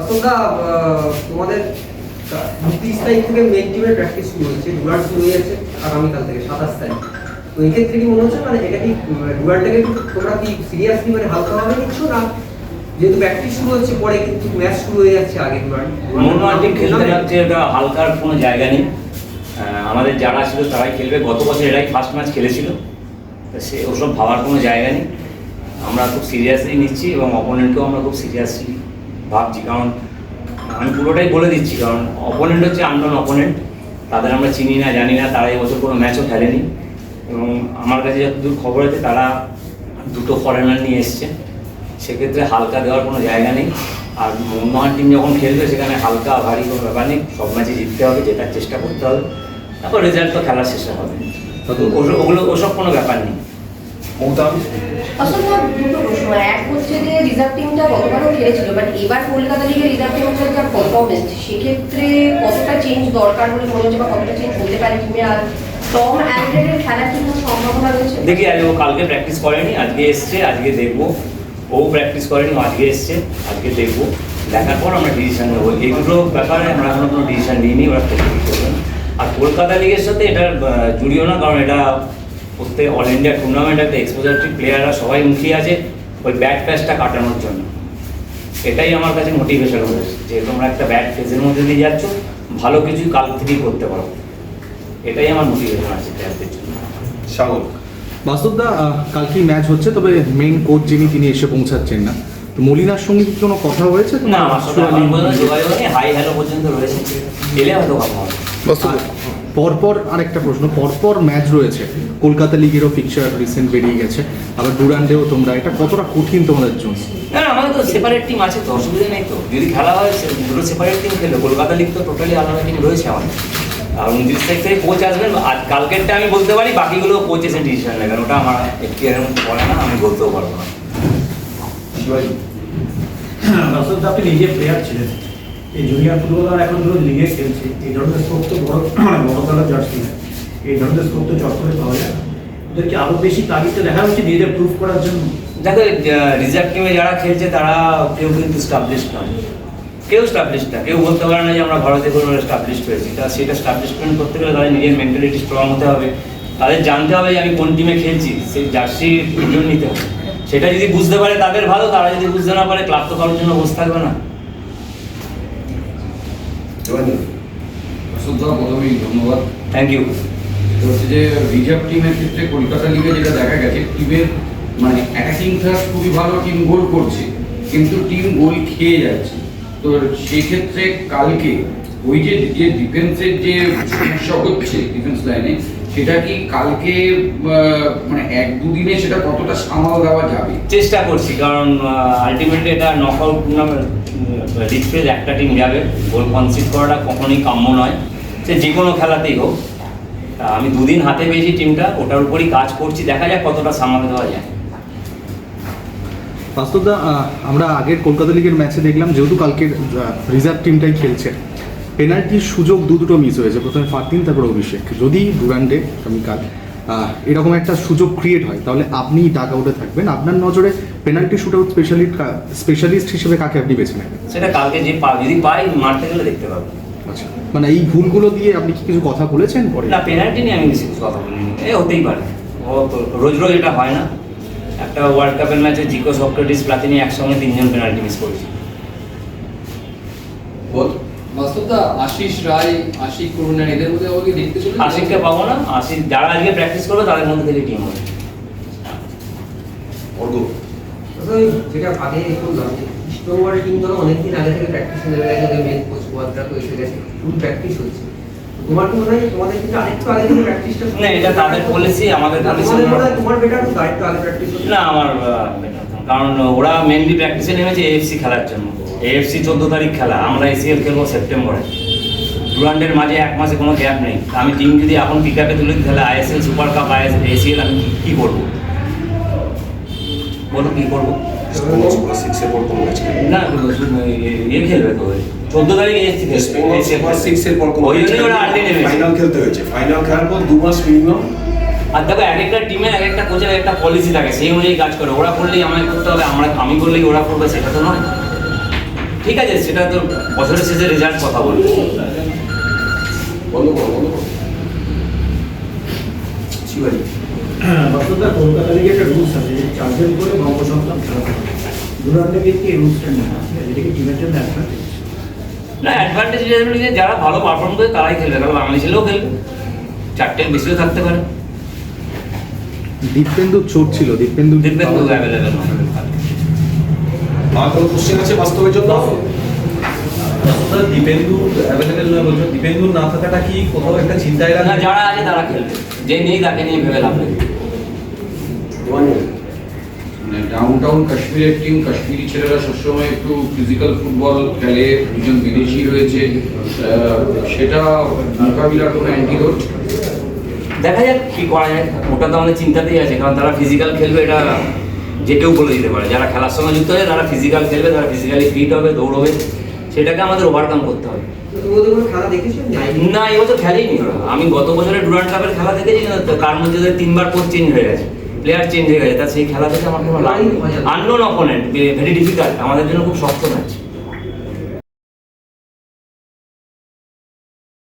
অসংখ্যা তোমাদের উনত্রিশ তারিখ থেকে মেন টিমের প্র্যাকটিস শুরু হচ্ছে ডুরান শুরু হয়ে যাচ্ছে আগামীকাল থেকে, সাতাশ তারিখ। তো এক্ষেত্রে কি মনে হচ্ছে? মানে এটা কি ডুরানটাকে তোমরা কি সিরিয়াসলি মানে হালকাভাবে নিচ্ছ না? যেহেতু প্র্যাকটিস শুরু হচ্ছে, পরে কিন্তু ম্যাচ শুরু হয়ে যাচ্ছে আগে ডুরান মোটামুটি খেলতে যাচ্ছে ওটা হালকার কোনো জায়গা নেই। আমাদের যারা ছিল তারাই খেলবে। গত বছর এরাই ফার্স্ট ম্যাচ খেলেছিল। সে ওসব ভাবার কোনো জায়গা নেই। আমরা খুব সিরিয়াসলি নিচ্ছি এবং অপোনেন্টকেও আমরা খুব সিরিয়াসলি ভাবছি কারণ আমি পুরোটাই বলে দিচ্ছি কারণ অপোনেন্ট হচ্ছে আননোন অপোনেন্ট তাদের আমরা চিনি না জানি না তারা এবছর কোনো ম্যাচও খেলেনি। এবং আমার কাছে যতদূর খবর আছে তারা দুটো ফরেনার নিয়ে এসছে। সেক্ষেত্রে হালকা দেওয়ার কোনো জায়গা নেই। আর মোহনবাগান টিম যখন খেলবে সেখানে হালকা ভারী কোনো ব্যাপার নেই। সব ম্যাচে জিততে হবে জেতার চেষ্টা করতে হবে। তারপর রেজাল্ট তো খেলার শেষে হবে। ওগুলো ওসব কোনো ব্যাপার নেই। মমতা আসলে দুটো প্রশ্ন। এক হচ্ছে যে রিজার্ভ টিমটা গতবারও খেলেছিল বাট এবার কলকাতা লিগের রিজার্ভ টিমটার যা পারফরমেন্স সেক্ষেত্রে কতটা চেঞ্জ দরকার বলে মনে হচ্ছে বা কতটা চেঞ্জ হতে পারে টিমে আর টম অ্যান্ড্রেডের খেলার কি কোনো সম্ভাবনা রয়েছে? দেখি আজ ও কালকে প্র্যাকটিস করেনি আজকে এসছে আজকে দেখব। ও প্র্যাকটিস করেনি আজকে এসছে আজকে দেখব। দেখার পর আমরা ডিসিশন নেব। এই দুটো ব্যাপারে আমরা এখনও কোনো ডিসিশন নিইনি ওরা আর কলকাতা লিগের সাথে এটা জুড়িও না কারণ এটা প্রত্যেক অল ইন্ডিয়া টুর্নামেন্ট একটা এক্সপোজারটি প্লেয়াররা সবাই মুখিয়ে আছে ওই ব্যাট প্যাচটা কাটানোর জন্য। এটাই আমার কাছে মোটিভেশন হয়েছে যে তোমরা একটা ব্যাট ফেজের মধ্যে দিয়ে যাচ্ছ ভালো কিছু কাল থেকেই করতে পারো। এটাই আমার মোটিভেশন আছে প্লেয়ারদের জন্য। সাগর। বাস্তবদা আহ, কালকেই ম্যাচ হচ্ছে? তবে মেইন কোচ যিনি তিনি এসে পৌঁছাচ্ছেন না। তো মলিনার সঙ্গে কি কোনো কথা হয়েছে? না আমার নেই। হাই হ্যালো পর্যন্ত রয়েছে। এলে হয়তো কথা হবে। পরপর আরেকটা প্রশ্ন পরপর ম্যাচ রয়েছে। কলকাতা লিগেরও ফিকচার রিসেন্ট বেরিয়ে গেছে। আবার ডুরান্ডেও তোমরা এটা কতটা কঠিন তোমাদের জন্য? না না, আমাদের তো সেপারেট টিম আছে তো অসুবিধা নেই তো। যদি খেলা হয় দুটো সেপারেট টিম খেলবে। কলকাতা লিগ তো টোটালি আলাদা টিম রয়েছে আমাদের। আর উনত্রিশ তারিখ থেকে কোচ আসবেন আর কালকেরটা আমি বলতে পারি বাকিগুলো কোচ এসে ডিসিশন নেবেন ওটা আমার এখতিয়ারের মধ্যে পড়ে না আমি বলতেও পারব না। শিবাজি আপনি নিজে প্লেয়ার ছিলেন। এই জুনিয়র ফুটবলার এখন ধরুন লিগে খেলছে। এই ধরনের স্কোপ তো বড় মানে বড় খেলার জার্সি এই ধরনের স্কোপ তো চট করে পাওয়া যায়। ওদেরকে আরও বেশি তাগিদটা দেখা হচ্ছে নিজেদের প্রুফ করার জন্য। দেখো রিজার্ভ টিমে যারা খেলছে, তারা কেউ কিন্তু স্টাবলিশ নয়। কেউ স্টাবলিশ না। কেউ বলতে পারে না যে আমরা ভারতে কোনো স্টাবলিশ হয়েছি। তা সেটা স্টাবলিশমেন্ট করতে গেলে তাদের নিজের মেন্টালিটি স্ট্রং হতে হবে। তাদের জানতে হবে যে আমি কোন টিমে খেলছি। সেই জার্সি নিতে হবে। সেটা যদি বুঝতে পারে তাদের ভালো, তারা যদি বুঝতে না পারে ক্লাব তো কারোর জন্য বসে থাকবে না। প্রথমেই ধন্যবাদ। থ্যাংক ইউ তো হচ্ছে যে রিজার্ভ টিমের ক্ষেত্রে কলকাতা লিগে যেটা দেখা গেছে টিমের মানে অ্যাটাকিং খুবই ভালো টিম গোল করছে কিন্তু টিম গোল খেয়ে যাচ্ছে। তো সেক্ষেত্রে কালকে ওই যে যে ডিফেন্সের যে সমস্যা হচ্ছে ডিফেন্স লাইনে সেটা কি কালকে মানে এক দুদিনে সেটা কতটা সামাল দেওয়া যাবে? চেষ্টা করছি কারণ আলটিমেটলি এটা নক আউট টুর্নামেন্ট লিগ একটা টিম যাবে। গোল কনসিড করাটা কখনোই কাম্য নয়। সে যে কোনো খেলাতেই হোক তা আমি দুদিন হাতে পেয়েছি টিমটা ওটার উপরই কাজ করছি। দেখা যাক কতটা সামাল দেওয়া যায়। বাস্তবদা আমরা আগের কলকাতা লিগের ম্যাচে দেখলাম যেহেতু কালকের রিজার্ভ টিমটাই খেলছে। পেনাল্টির সুযোগ দু দুটো মিস হয়েছে। প্রথমে ফারদিন তারপর অভিষেক। যদি ডুরান্ডে আগামীকাল আহ, এরকম একটা সুযোগ ক্রিয়েট হয় তাহলে আপনি ডাক আউটে থাকবেন। আপনার নজরে penalty shoot out specialist specialist হিসেবে কাকে আপনি বেছে নেবেন? সেটা কালকে যে যদি পাই মারতে গেলে দেখতে পাবো। আচ্ছা। মানে এই ভুলগুলো দিয়ে আপনি কি কিছু কথা বলেছেন পরে? না পেনাল্টি নিয়ে আমি বেশি কিছু কথা বলিনি। এ হতেই পারে। ও তো রোজ রোজ এটা হয় না। একটা ওয়ার্ল্ড কাপের ম্যাচে জিকো সক্রেটিস প্লাতিনি একসঙ্গে তিনজন পেনাল্টি মিস করেছে। বল। আশিস রায় আশিক করুণা এদের মধ্যে আমাকে দেখতে চলে আশিককে পাবো না। আশিক যারা আজকে প্র্যাকটিস করবে তাদের মধ্যে থেকে টিম হবে। অর্ঘ যেটা আগে বললাম টিম ধরো অনেকদিন আগে থেকে প্র্যাকটিসে গেছে মেন কোচ ওয়াদরা তো এসে গেছে ফুল প্র্যাকটিস হচ্ছে। তোমার কি মনে হয় তোমাদের কিন্তু আরেকটু আগে থেকে প্র্যাকটিসটা না এটা তাদের পলিসি আমাদের পলিসি তোমার বেটার তো আরেকটু আগে প্র্যাকটিস হচ্ছে না আমার কারণ ওরা মেনলি প্র্যাকটিসে নেমেছে এএফসি খেলার জন্য। এএফসি চোদ্দ তারিখ খেলা আমরা এসিএল খেলব সেপ্টেম্বরে। ডুরান্ডের মাঝে এক মাসে কোনো গ্যাপ নেই। আমি টিম যদি এখন পিক আপে তুলে তাহলে ISL super cup ISL ACL আমি কি- করব? বলো কি করব? না ইয়ে খেলবে তো। চোদ্দ তারিখ এসছি সুপার সিক্সের পর কোনো ওই জন্যই ওরা আর্লি নেমেছে ফাইনাল খেলতে হয়েছে ফাইনাল খেলার পর দু মাস মিনিমাম আর দেখো এক একটা টিমে এক একটা কোচের একটা পলিসি থাকে। সেই অনুযায়ী কাজ করে। ওরা করলেই আমায় করতে হবে আমরা আমি করলেই ওরা করবে সেটা তো নয়। ঠিক আছে সেটা তো বছরের শেষে রেজাল্ট কথা বলব। কলকাতা লিগে একটা রুলস আছে চারজন করে খেলা দুরান্তে রুলসটা টিমের জন্য অ্যাডভান্টেজ না অ্যাডভান্টেজ যে যারা ভালো পারফর্ম করে তারাই খেলবে। কারণ বাঙালি ছেলেও খেলবে চারটে বেশিও থাকতে পারে। দীপেন্দু চোট ছিল দীপেন্দু তো অ্যাভেলেবেল আর কোনো কোশ্চেন আছে বাস্তবের জন্য? দীপেন্দু অ্যাভেলেবেল নয় বলছো? দীপেন্দু না থাকাটা কি কোথাও একটা চিন্তায় না যারা আছে তারা খেলবে। যে নেই তাকে নিয়ে ভেবে লাভ নেই। মানে ডাউন টাউন কাশ্মীরের টিম কাশ্মীরি ছেলেরা সবসময় একটু ফিজিক্যাল ফুটবল খেলে দুজন বিদেশি রয়েছে সেটা মোকাবিলার কোনো অ্যান্টিডোট দেখা যাক কি করা যায়। ওটা তো আমাদের চিন্তাতেই আছে কারণ তারা ফিজিক্যাল খেলবে এটা যে কেউ বলে দিতে পারে। যারা খেলার সঙ্গে যুক্ত হয় তারা ফিজিক্যাল খেলবে তারা ফিজিক্যালি ফিট হবে দৌড়বে সেটাকে আমাদের ওভারকাম করতে হবে। না এবছর খেলেইনি ওরা। আমি গত বছরে ডুরান্ড কাপের খেলা দেখেছি তার মধ্যে তিনবার কোচ চেঞ্জ হয়ে গেছে প্লেয়ার চেঞ্জ হয়ে গেছে। তা সেই খেলা থেকে আমার কোনো লাভ আননোন অপোনেন্ট ভেরি ডিফিকাল্ট আমাদের জন্য খুব শক্ত ম্যাচ